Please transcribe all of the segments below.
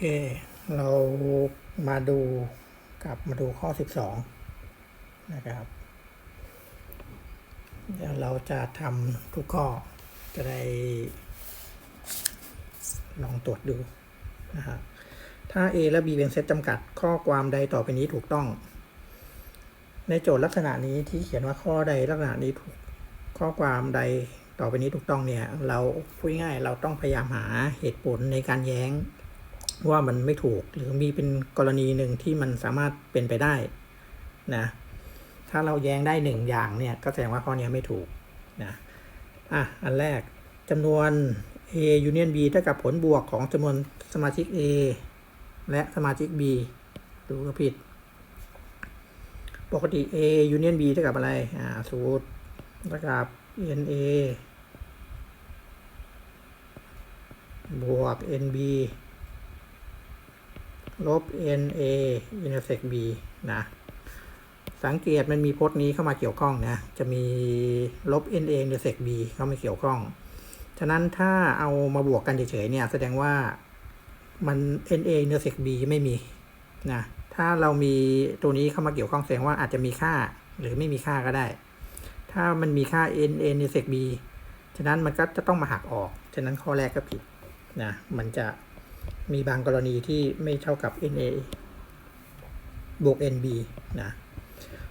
เคเรามาดูกลับมาดูข้อสิบสองนะครับ เดี๋ยวเราจะทำทุกข้อจะได้ลองตรวจดูนะครับถ้า A และ B เป็นเซตจำกัดข้อความใดต่อไปนี้ถูกต้อง ในโจทย์ลักษณะนี้ที่เขียนว่าข้อใดลักษณะนี้ถูกข้อความใดต่อไปนี้ถูกต้องเนี่ย เราพูดง่ายเราต้องพยายามหาเหตุผลในการแย้ง ว่ามันไม่ถูกหรือมีเป็นกรณีหนึ่งที่มันสามารถเป็นไปได้นะถ้าเราแย้งได้หนึ่งอย่างเนี่ยก็แสดงว่าข้อนี้ไม่ถูกนะอะอันแรกจำนวน A union B เท่ากับผลบวกของจำนวนสมาชิก A และสมาชิก B ดูก็ผิด ปกติ A union B เท่ากับอะไรอ่าสูตรเท่ากับ NA บวก NB ลบ NA intersect B นะ สังเกตมันมีพจน์นี้เข้ามาเกี่ยวข้องนะ จะมีลบ NA intersect B เข้ามาเกี่ยวข้อง ฉะนั้นถ้าเอามาบวกกันเฉยๆเนี่ย แสดงว่ามัน NA intersect B ไม่มีนะ ถ้าเรามีตัวนี้เข้ามาเกี่ยวข้องแสดงว่าอาจจะมีค่าหรือไม่มีค่าก็ได้ ถ้ามันมีค่า NA intersect B ฉะนั้นมันก็จะต้องมาหักออก ฉะนั้นข้อแรกก็ผิดนะ มันจะ มีบางกรณีที่ไม่เท่ากับ NA บวก NB นะ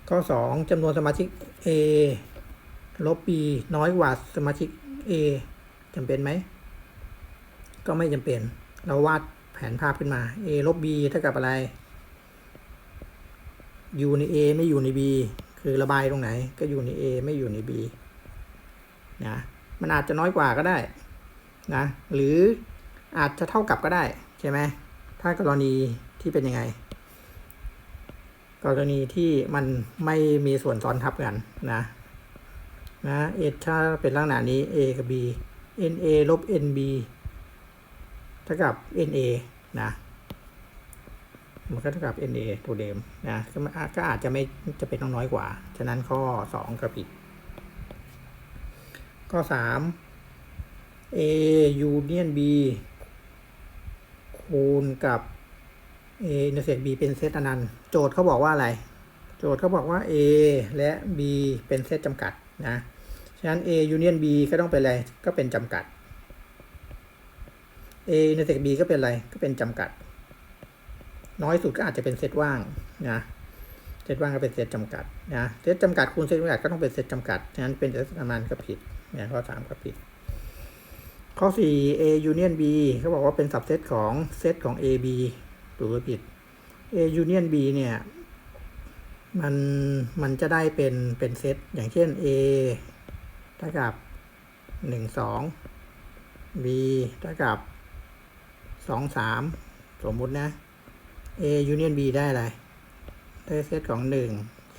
ข้อ 2จำนวนสมาชิก A ลบ B น้อยกว่าสมาชิก A จำเป็นไหม ก็ไม่จำเป็น เราวาดแผนภาพขึ้นมา A ลบ B เท่ากับอะไร อยู่ใน A ไม่อยู่ใน B คือระบายตรงไหน ก็อยู่ใน A ไม่อยู่ใน B นะ มันอาจจะน้อยกว่าก็ได้นะ หรืออาจจะเท่ากับก็ได้ ใช่ไหมถ้ากรณีที่เป็นยังไง กรณีที่มันไม่มีส่วนซ้อนทับกันนะนะเอถ้าเป็นลักษณะนี้ a กับ b na ลบ nb เท่ากับ na นะมันก็เท่ากับ na ตัวเดิมนะก็ก็อาจจะไม่จะเป็นต้องน้อยกว่า ฉะนั้นข้อ 2 ก็ผิด ข้อ 3 a union b คูณกับ a intersect b เป็นเซตอนันต์โจทย์เขาบอกว่าอะไร โจทย์เขาบอกว่า a และ b เป็นเซตจำกัดนะฉะนั้น a union b ก็ต้องเป็นอะไรก็เป็นจำกัด a intersect b ก็เป็นอะไรก็เป็นจำกัด น้อยสุดก็อาจจะเป็นเซตว่างนะเซตว่างก็เป็นเซตจำกัดนะเซตจำกัดคูณเซตจำกัดก็ต้องเป็นเซตจำกัดฉะนั้นเป็นเซตอนันต์ก็ผิดนะข้อสามก็ผิด ข้อ 4 a union b เขาบอกว่าเป็นสับเซตของเซตของ a b ถูกหรือผิด A union B เนี่ย มัน มันจะได้เป็น เป็นเซต อย่างเช่น A เท่ากับหนึ่งสอง B เท่ากับสองสามสมมุตินะ A union B ได้อะไร ได้เซตของหนึ่ง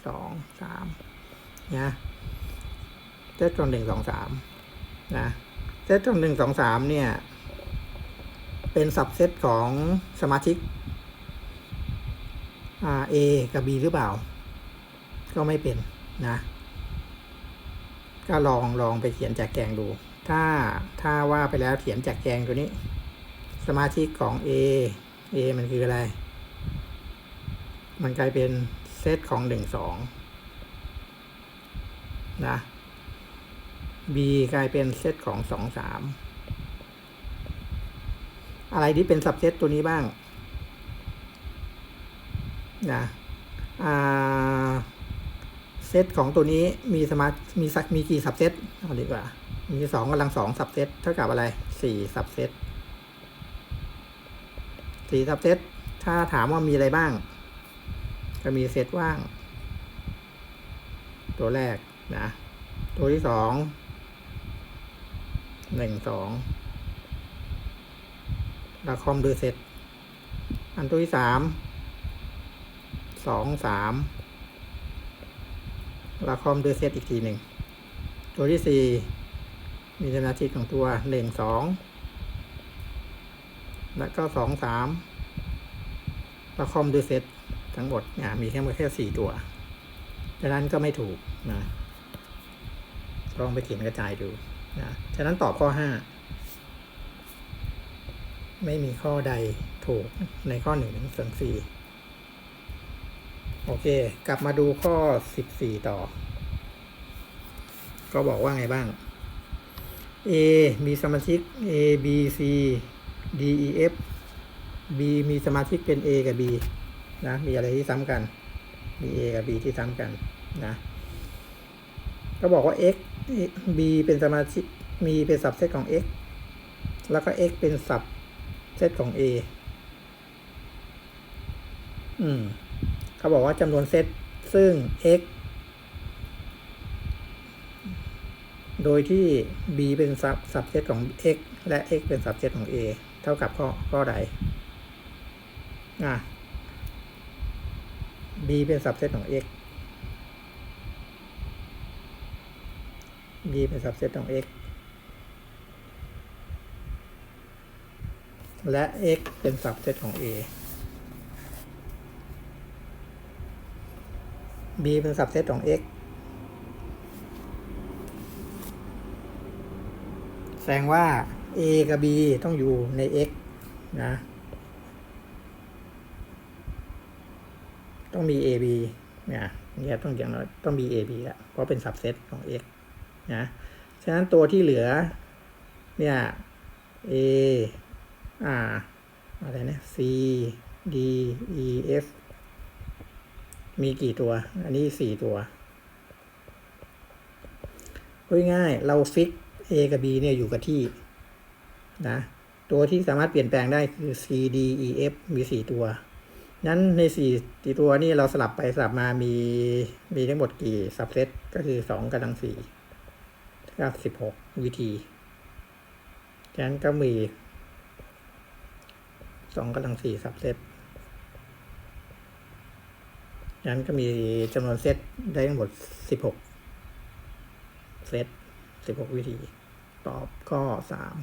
สองสามนะ เซตของหนึ่งสองสามนะ เซตของหนึ่งสองสามเนี่ย เป็นสับเซตของสมาชิกอา A กับ B หรือเปล่า ก็ไม่เป็นนะ ก็ลองลองไปเขียนแจกแจงดู ถ้าถ้าว่าไปแล้วเขียนแจกแจงตัวนี้ สมาชิกของ A A มันคืออะไร มันกลายเป็นเซตของหนึ่งสองนะ B กลายเป็นเซตของสองสามอะไรที่เป็นสับเซตตัวนี้บ้างนะเซตของตัวนี้มีสมามีสักมีกี่สับเซตเอาดีกว่า มีสองกำลังสองสับเซตเท่ากับอะไรสี่สับเซตสี่สับเซตถ้าถามว่ามีอะไรบ้างก็มีเซตว่าง ตัวแรกนะ ตัวที่สอง หนึ่งสองล้วคอมดูเซตอันตัวที่สามสองสามลาคอมด้วยเซตอีกทีหนึ่ง ตัวที่สี่มีสมาชิกของตัวหนึ่งสองแล้วก็สองสามลาคอมด้วยเซตทั้งหมดเนี่ยมีแค่มแค่สี่ตัวฉะนั้นก็ไม่ถูกนะลองไปเขียนกระจายดู นะฉะนั้นตอบข้อห้าไม่มีข้อใดถูกในข้อหนึ่งถึงส่วนสี่โอเค กลับมาดูข้อสิบสี่ต่อ ก็บอกว่าไงบ้าง A มีสมาชิก A B C D E F B มีสมาชิกเป็น A กับ B นะ มีอะไรที่ซ้ำกัน มี A กับ B ที่ซ้ำกันนะ ก็บอกว่า x b เป็นสมาชิกมีเป็นสับเซตของ x แล้วก็ x เป็นสับเซตของ a อืมเขาบอกว่าจำนวนเซตซึ่ง x โดยที่ b เป็นสับสับเซตของ x และ x เป็นสับเซตของ a เท่ากับข้อข้อใดอะ b เป็นสับเซตของ x b เป็นสับเซตของ x และ x เป็นสับเซตของ a b เป็นสับเซตของ x แสดงว่า a กับ b ต้องอยู่ใน x นะ ต้องมี ab เนี่ยเนี่ยต้องอย่างน้อยต้องมี ab ละเพราะเป็นสับเซตของ x นะฉะนั้นตัวที่เหลือ เนี่ย a อ่าอะไรนะ c d e f มีกี่ตัว อันนี้สี่ตัวพูดง่ายเราฟิก a กับ b เนี่ยอยู่กับที่นะตัวที่สามารถเปลี่ยนแปลงได้คือ c d e f มีสี่ตัว นั้นในสี่สี่ตัวนี่เราสลับไปสลับมามีมีทั้งหมดกี่สับเซตก็คือสองกำลังสี่ ก็สิบหกวิธีฉะนั้นก็มีสองกำลังสี่สับเซตฉะนั้นก็มีจำนวนเซตได้ทั้งหมดสิบหกเซตสิบหกวิธี ตอบข้อสาม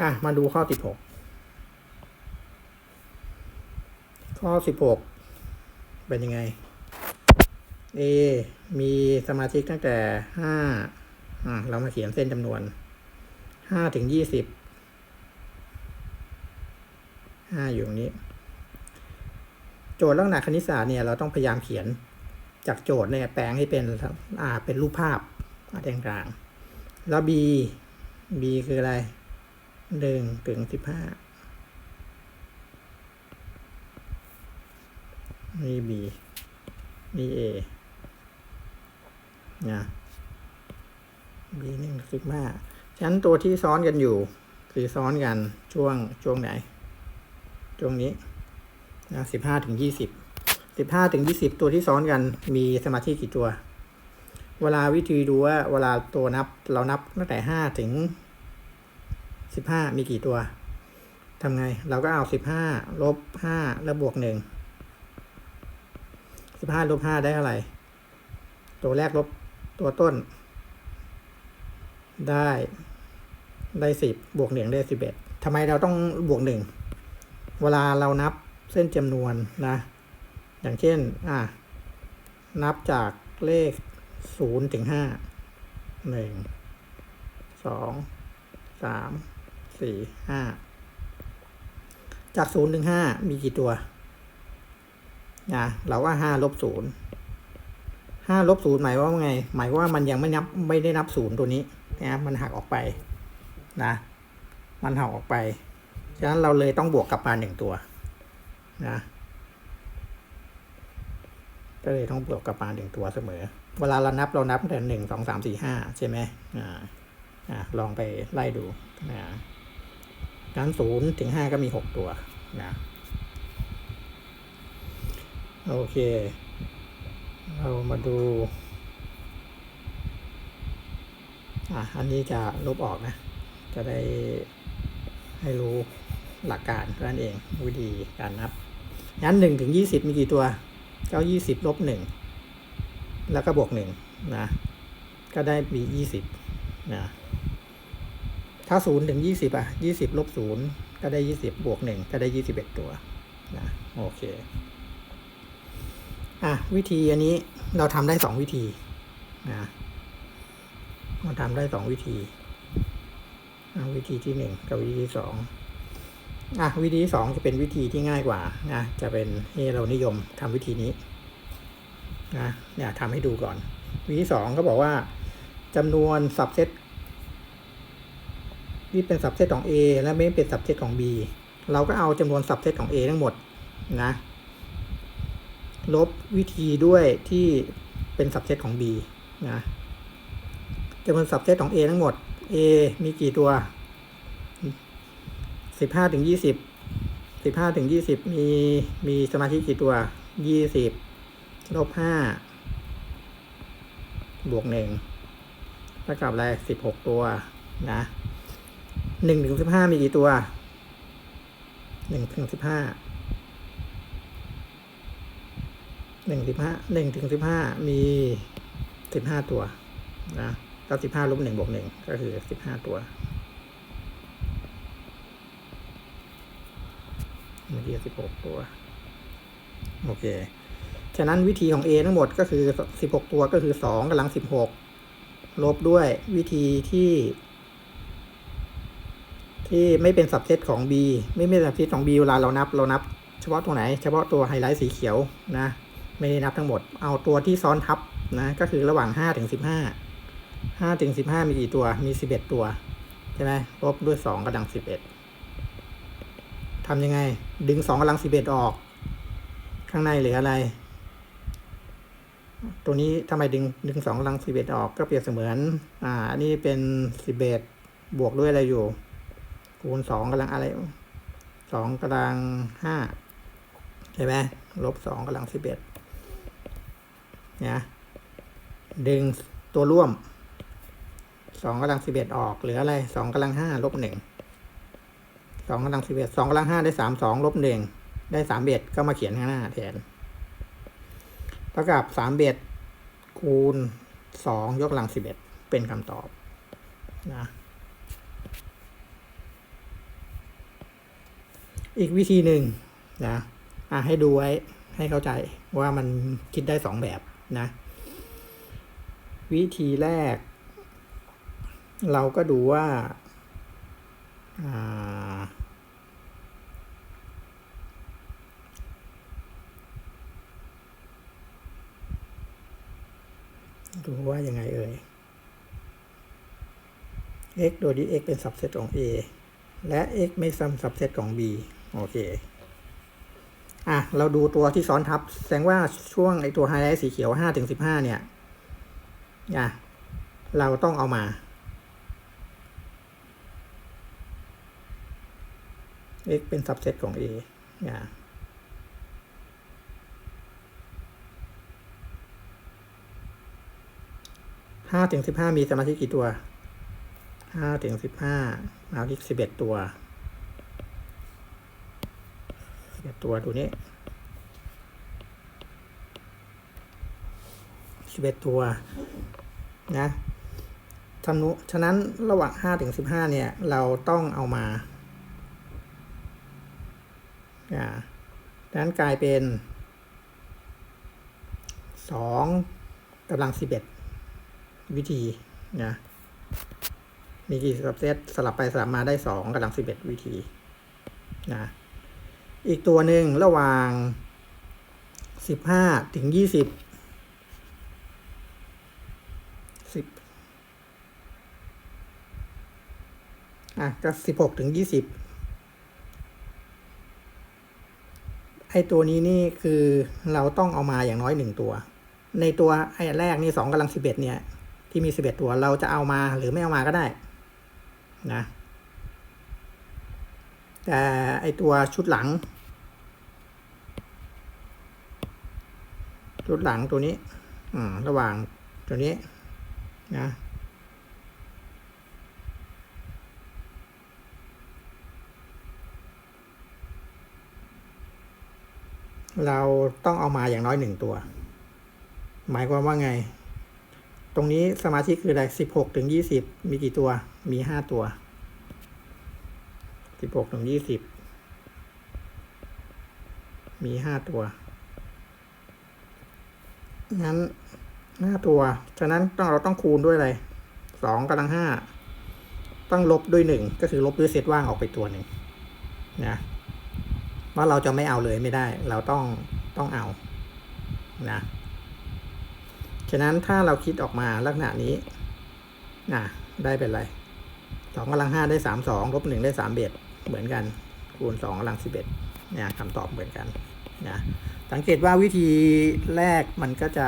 อะ มาดูข้อสิบหกข้อสิบหกเป็นยังไง A มีสมาชิกตั้งแต่ห้าเรามาเขียนเส้นจำนวนห้าถึงยี่สิบห้าอยู่ตรงนี้ โจทย์ลักษณะคณิตศาสตร์เนี่ยเราต้องพยายามเขียนจากโจทย์เนี่ยแปลงให้เป็นอ่าเป็นรูปภาพแดงกลางแล้ว B B คืออะไรหนึ่งถึงสิบห้านี่ B นี่ A นะ B หนึ่งสิบห้าฉะนั้นตัวที่ซ้อนกันอยู่ คือซ้อนกันช่วงช่วงไหน ช่วงนี้นะสิบห้าถึงยี่สิบสิบห้าถึงยี่สิบตัวที่ซ้อนกันมีสมาธิกี่ตัว เวลาวิธีดูว่าเวลาตัวนับเรานับตั้งแต่ห้าถึงสิบห้ามีกี่ตัวทำไง เราก็เอาสิบห้าลบห้าแล้วบวกหนึ่งสิบห้าลบห้าได้อะไหร่ ตัวแรกลบ ตัวต้น ได้ได้สิบบวกหนึ่งได้สิบเอ็ดทำไมเราต้องบวกหนึ่งเวลาเรานับเส้นจำนวนนะ อย่างเช่น อะ นับจากเลขศูนย์ถึงห้าหนึ่งสองสามสี่ห้าจากศูนย์ถึงห้ามีกี่ตัวนะเราว่าห้าลบศูนย์ ห้าลบศูนย์หมายว่าไง หมายว่ามันยังไม่นับไม่ได้นับศูนย์ตัวนี้นะมันหักออกไปนะ มันหักออกไป ฉะนั้นเราเลยต้องบวกกลับมาหนึ่งตัวนะก็เลยต้องบวกกลับมาหนึ่งตัวเสมอ เวลาเรานับเรานับแต่หนึ่งสองสามสี่ห้าใช่ไหมอ่าอ่าลองไปไล่ดูนะงั้นศูนย์ถึงห้าก็มีหกตัวนะโอเค เรามาดู อะ อันนี้จะลบออกนะ จะได้ให้รู้หลักการนั่นเองวิธีการนับ งั้นหนึ่งถึงยี่สิบมีกี่ตัว เก้ายี่สิบลบหนึ่ง แล้วก็บวกหนึ่งนะ ก็ได้มียี่สิบนะ ถ้าศูนย์ถึงยี่สิบอะยี่สิบลบศูนย์ก็ได้ยี่สิบบวกหนึ่งก็ได้ยี่สิบเอ็ดตัวนะ โอเค อะวิธีอันนี้เราทำได้สองวิธีนะเราทำได้สองวิธีวิธีที่หนึ่งกับวิธีที่สองอะวิธีที่สองจะเป็นวิธีที่ง่ายกว่านะจะเป็นที่เรานิยมทำวิธีนี้นะเนี่ยทำให้ดูก่อน วิธีสองเขาบอกว่าจำนวนสับเซตที่เป็นสับเซตของ A และไม่เป็นสับเซตของ B เราก็เอาจำนวนสับเซตของ A ทั้งหมดนะ ลบวิธีด้วยที่เป็นสับเซตของ B นะจำนวนสับเซตของ A ทั้งหมด A มีกี่ตัว 15ถึง20 15ถึง20 มีมีสมาชิกกี่ตัว 20ลบ5บวก1เท่ากับอะไร16 ตัวนะ1ถึง15 มีกี่ตัว1ถึง15 หนึ่งสิบห้าหนึ่งถึงสิบห้ามีสิบห้าตัวนะก็สิบห้าลบหนึ่งบวกหนึ่งก็คือสิบห้าตัวเมื่อกี้สิบหกตัว โอเค ฉะนั้นวิธีของ A ทั้งหมดก็คือสิบหกตัวก็คือสองกำลังสิบหกลบด้วยวิธีที่ ที่ไม่เป็นสับเซตของ B ไม่เป็นสับเซตของ B เวลาเรานับ เรานับ เฉพาะตัวไหน เฉพาะตัวไฮไลท์สีเขียวนะ ไม่ได้นับทั้งหมด เอาตัวที่ซ้อนทับนะก็คือระหว่างห้าถึงสิบห้าห้าถึงสิบห้ามีกี่ตัวมีสิบเอ็ดตัวใช่ไหมลบด้วยสองกำลังสิบเอ็ดทำยังไง ดึงสองกำลังสิบเอ็ดออก ข้างในเหลืออะไร ตัวนี้ทำไมดึงดึงสองกำลังสิบเอ็ดออกก็เปรียบเสมือน อ่าอันนี้เป็นสิบเอ็ดบวกด้วยอะไรอยู่ คูณสองกำลังอะไรสองกำลังห้าใช่ไหมลบสองกำลังสิบเอ็ด นี่ยดึงตัวร่วมสองกำลังสิบเอ็ดออก เหลืออะไรสองกำลังห้าลบหนึ่งสองกำลังสิบเอ็ดสองกำลังห้าได้สามสองลบหนึ่งได้สามเบ็ดก็มาเขียนข้างหน้าแทนเท่ากับสามเบ็ดคูณสองยกกำลังสิบเอ็ดเป็นคำตอบนะอีกวิธีหนึ่งนะอะให้ดูไว้ให้เข้าใจว่ามันคิดได้สองแบบ นะ วิธีแรก เราก็ดูว่าาดูว่ายังไงเอ่ย x โดยที่ x เป็นสับเซตของ a และ x ไม่ซ้ำสับเซตของ b โอเค อะเราดูตัวที่ซ้อนทับ แสดงว่าช่วงไอตัวไฮไลท์สีเขียว5ถึง15เนี่ยอะเราต้องเอามา x เป็นสับเซตของ a อะห้าถึงสิบห้ามีสมาชิกกี่ตัวห้าถึงสิบห้ามาชิกสิบเอ็ดตัวสิบเอ็ด ตัวตัวนี้สิบเอ็ดตัวนะทำนุฉะนั้นระหว่างห้าถึงสิบห้าเนี่ย เราต้องเอามาอ่าดังนั้นกลายเป็นสองกำลังสิบเอ็ดวิธีนะมีกี่สับเซตสลับไปสลับมาได้สองกำลังสิบเอ็ดวิธีนะ อีกตัวหนึ่งระหว่างสิบห้าถึงยี่สิบสิบอะก็สิบหกถึงยี่สิบไอตัวนี้นี่คือเราต้องเอามาอย่างน้อยหนึ่งตัว ในตัวไอ้แรกนี่สองกำลังสิบเอ็ดเนี่ย ที่มีสิบเอ็ดตัวเราจะเอามาหรือไม่เอามาก็ได้นะแต่ไอตัวชุดหลัง ชุดหลังตัวนี้ อืม ระหว่างตัวนี้ นะเราต้องเอามาอย่างน้อยหนึ่งตัว หมายความว่าไง ตรงนี้สมาชิกคืออะไรสิบหกถึงยี่สิบมีกี่ตัว มีห้าตัวสิบหกถึงยี่สิบมีห้าตัว งั้นห้าตัว ฉะนั้นต้องเราต้องคูณด้วยอะไรสองกำลังห้าต้องลบด้วยหนึ่งก็คือลบด้วยเซตว่างออกไปตัวหนึ่งนะว่าเราจะไม่เอาเลยไม่ได้ เราต้องต้องเอานะฉะนั้นถ้าเราคิดออกมาลักษณะนี้นะได้เป็นไรสองกำลังห้าได้สามสองลบหนึ่งได้สามเบ็ดเหมือนกัน คูณสองกำลังสิบเอ็ดเนี่ยคำตอบเหมือนกันนะ สังเกตว่าวิธีแรกมันก็จะ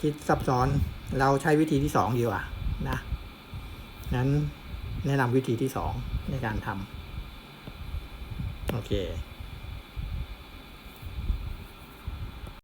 คิดซับซ้อน เราใช้วิธีที่สองดีกว่านะนั้นแนะนำวิธีที่สองในการทำโอเค